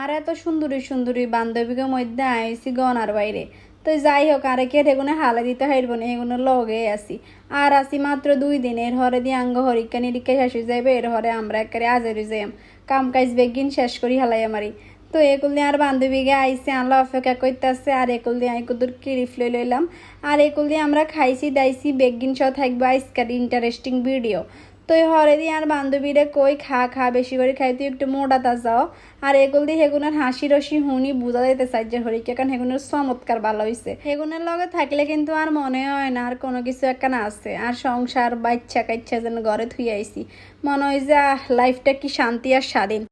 আর এত সুন্দরী সুন্দরী বান্ধবীকে মধ্যে আইসি গনার বাইরে। তো যাই হোক আরে কে এগুলো হালে দিতে হাইব না? এগুলো লগে আসি আর আসি মাত্র দুই দিন এর হরে দিয়ে আঙ্গ হরিকা নিরীক্ষা শেষ হয়ে যাবে এর হরে আমরা একেবারে আজেরি যাইম কাম কাজ বেগিন শেষ করি হালাই আমারি। তো একুল দিয়ে আর বান্ধবীকে আইসে আনলো, অপেক্ষা করতেছে আর একুল দিয়ে আইকুদুর কিরিফ লই লইলাম। আর একুল দিয়ে আমরা খাইছি, দাইছি, বেগিন সহ থাকব আজকাল ইন্টারেস্টিং ভিডিও। তো হরে দিয়ে আর বান্ধবীরে কই খা খা, বেশি করে খাই, তুই একটু মোটা যাও। আর এগুল দিয়ে হেগুনের হাসি রসি হুনি বুঝা যাইতে চাই যে হরিকে কারণ হেগুনের চমৎকার ভালো হয়েছে হেগুনের লগে থাকলে কিন্তু আর মনে হয় না, আর কোনো কিছু একখানা আছে। আর সংসার বাচ্চা কাচ্চা যেন ঘরে থুই আইসি মনে হয় যে লাইফটা কি শান্তি আর স্বাধীন।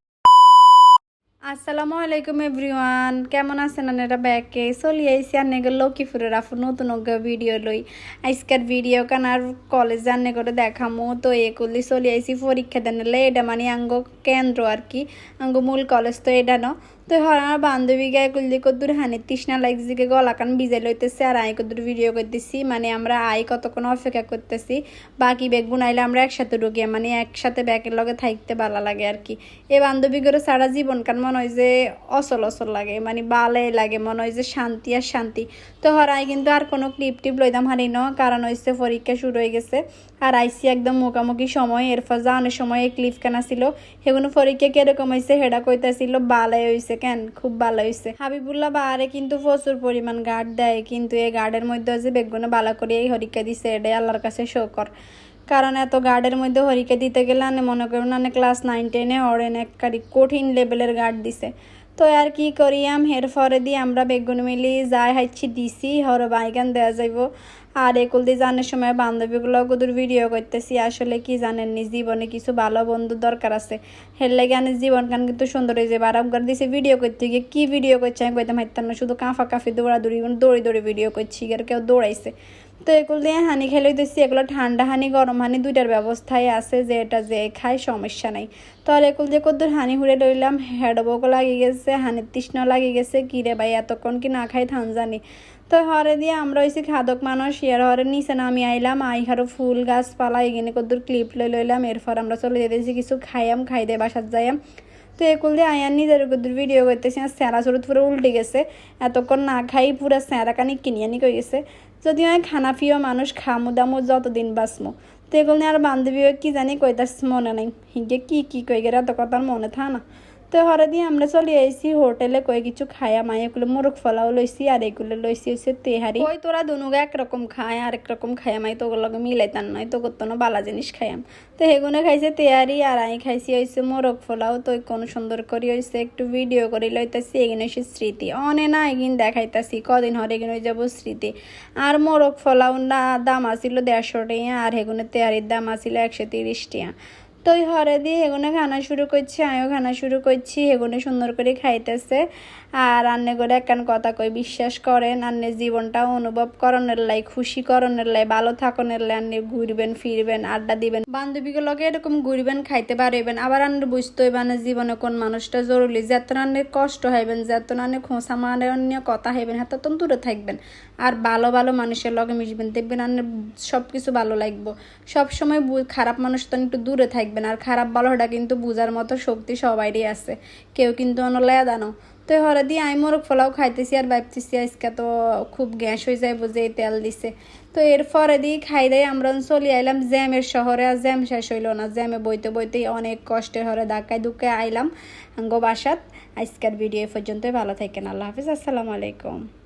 আসসালামু আলাইকুম এভরিওয়ান। কেমন আছেন এটা ব্যাকে চলি আইসি আর নেগে লক্ষ্মীপুরের আপু নতুন ভিডিও লই। আজকের ভিডিও কান আর কলেজ আনে করে দেখামো। তো এ করলি চলি আইসি পরীক্ষা দেন এটা মানে আঙ্গ কেন্দ্র আর কি। আঙ্গ মূল কলেজ তো এটা ন। তো আমার বান্ধবী গায়ে করলি কদ্দুর হানি তৃষ্ণা লাগছে গলা কান ভিজে লইতেছে আর আই কদ্দুর ভিডিও করতেছি। মানে আমরা আই কতক্ষণ অপেক্ষা করতেছি। বাকি ব্যাগ বুনাইলে আমরা একসাথে ঢুকি মানে একসাথে ব্যাগের লগে থাকতে ভালো লাগে আর কি। এই বান্ধবী করে সারা জীবন কান মনে হয় যে অসল অসল লাগে মানে বালে লাগে, মনে হয় যে শান্তি আর শান্তি। তো হরাই কিন্তু আর কোনো ক্লিপ টিপ লইতাম হারি ন, কারণ হয়েছে পরীক্ষা শুরু হয়ে গেছে। আর আইসি একদম মুখামুখি সময়, এরপর যাওয়ানোর সময় ক্লিপ কেনা ছিল। সেগুলো পরীক্ষা কীরকম হয়েছে হেডা কইতাছিল, বালাই হয়েছে কেন? খুব ভালো হয়েছে। হাবিবুল্লাহ বাহারে কিন্তু প্রচুর পরিমাণ গার্ড দেয়, কিন্তু এই গার্ডের মধ্যে যে বেগুনে ভালো করে এই হরিকা দিছে, এটাই আল্লাহর কাছে শোকর। কারণ এত গার্ডের মধ্যে হরিকে দিতে গেলে মনে করেন ক্লাস নাইন টেনে অরেন এক কঠিন লেভেলের গার্ড দিছে। তো আর কি করিয়াম হের ফরে দিয়ে আমরা বেগুন মিলি যাই হাইছি দিছি, হর বাইগান দেওয়া যাইব। আর একুল দিয়ে জানার সময় বান্ধবীগুলো কদুর ভিডিও করতেছি, আসলে কি জানেন নি, জীবনে কিছু ভালো বন্ধু দরকার আছে। হের লাগে আনে জীবন কান কিন্তু সুন্দর হয়ে যাবে আর আপনার দিছে ভিডিও করতে গিয়ে, কি ভিডিও করছে আমি কইতাম, হাইতাম না, শুধু কাঁফা কাফি দৌড়াদৌড়ি, দৌড়ি দৌড়ি ভিডিও করছি, আর কেউ দৌড়াইছে। তো এগুলো দিয়ে হানি খেলে দিচ্ছি এগুলো ঠান্ডা হানি গরম হানি দুইটার ব্যবস্থায় আছে, যে এটা যে খায় সমস্যা নাই। তো আর এগুলো দিয়ে কদ্দুর হানি হুড়ে লইলাম হেডবকও লাগিয়ে গেছে হানির তৃষ্ণ লাগিয়ে গেছে, কি রে ভাই এতক্ষণ কি না খাই থান জানি তো হরে দিয়ে আমরা হয়েছি খাদক মানুষ, ইয়ার হরে নিচে নামি আইলাম, আইহারও ফুল গাছপালা এখানে কদ্দুর ক্লিপ লই লইলাম, এরপর আমরা চলে যেতেছি কিছু খাইয়াম খাই দিয়ে বাসার যাইয়াম। তো একুল দিয়ে আয়ার নিজের কদ্দুর ভিডিও করতেছি, আর স্যারা চরুত পুরো উল্টে গেছে, এতক্ষণ না খাই, পুরো স্যারা কানি কিনিয়ে আনি কই গেছে। যদিও আমি খানা প্রিয় মানুষ খামু দামু যতদিন বাঁচমো। তো এগুলো আর বান্ধবী কি জানি কইতার মনে নাই। হিগে কি কি কই গেরা তো কথার মনে থা না তো হরে দিয়ে আমরা চলে আইসি হোটেলে কই কিছু খায়া মাই এগুলো মোরগ ফলাও লইছি আর এগুলো লইছি হচ্ছে তেহারি। ওই তোরা দুনুগা একরকম খায় আর একরকম খায়া মাই তো ওগুলোকে মিলাইতাম নয় তো করতো না বালা জিনিস খাইয়াম তো সেগুলো খাইছে তেহারি আর আমি খাইছি হয়েছে মোরগ ফলাও, তো কোন সুন্দর করি হয়েছে একটু ভিডিও করি লইতাছি, এগিনে হয়েছে স্মৃতি। অনে না এগিন দেখাইতাছি, কদিন হরে এগিনে হয়ে যাব স্মৃতি। আর মোরগ ফলাও না, দাম আসিল দেড়শো টাকা, আর হেগুনে তেহারির দাম আসিল একশো তিরিশ টাকা। তো ওই হরে দিয়ে হেগুনে খানা শুরু করছি, আমিও খানা শুরু করছি, হেগুনে সুন্দর করে খাইতেছে। আর আন্নে করে একখান কথা কই, বিশ্বাস করেন আন্নে জীবনটা অনুভব করণের লাই, খুশি করণের লাই, ভালো থাকনের লাই, আন্নে ঘুরবেন, ফিরবেন, আড্ডা দিবেন। বান্ধবীগুলোকে এরকম ঘুরবেন, খাইতে পারবেন। আবার আন্নে বুঝতে হইবে না জীবনে কোন মানুষটা জরুরি। যত রান্নের কষ্ট হইবেন যত রান্নে খোঁসা মানে অন্য কথা হইবেন, হাতে তো দূরে থাকবেন। আর ভালো ভালো মানুষের লগে মিশবেন, দেখবেন আন্নে সব কিছু ভালো লাগবো। সবসময় খারাপ মানুষ তো একটু দূরে থাকবেন আর খারাপ ভালোটা কিন্তু বুঝার মতো শক্তি সবাইরই আছে। কেউ কিন্তু অনলায়া দানো। তো হরে দিয়ে আমি মোরগ ফলাও খাইতেছি আর ভাবতেছি আজকে তো খুব গ্যাস হয়ে যায় বুঝে তেল দিছে। তো এর পরে দিয়ে খাই দেয় আমরা চলে আইলাম জ্যামের শহরে, আর জ্যাম শেষ হইল না। জ্যামে বইতে বইতেই অনেক কষ্টের হরে ধাক্কায় ধুক্কায় আইলাম গো বাসাত। আজকের ভিডিও এ পর্যন্ত ভালো থাকেন, আল্লাহ হাফিজ, আসসালামু আলাইকুম।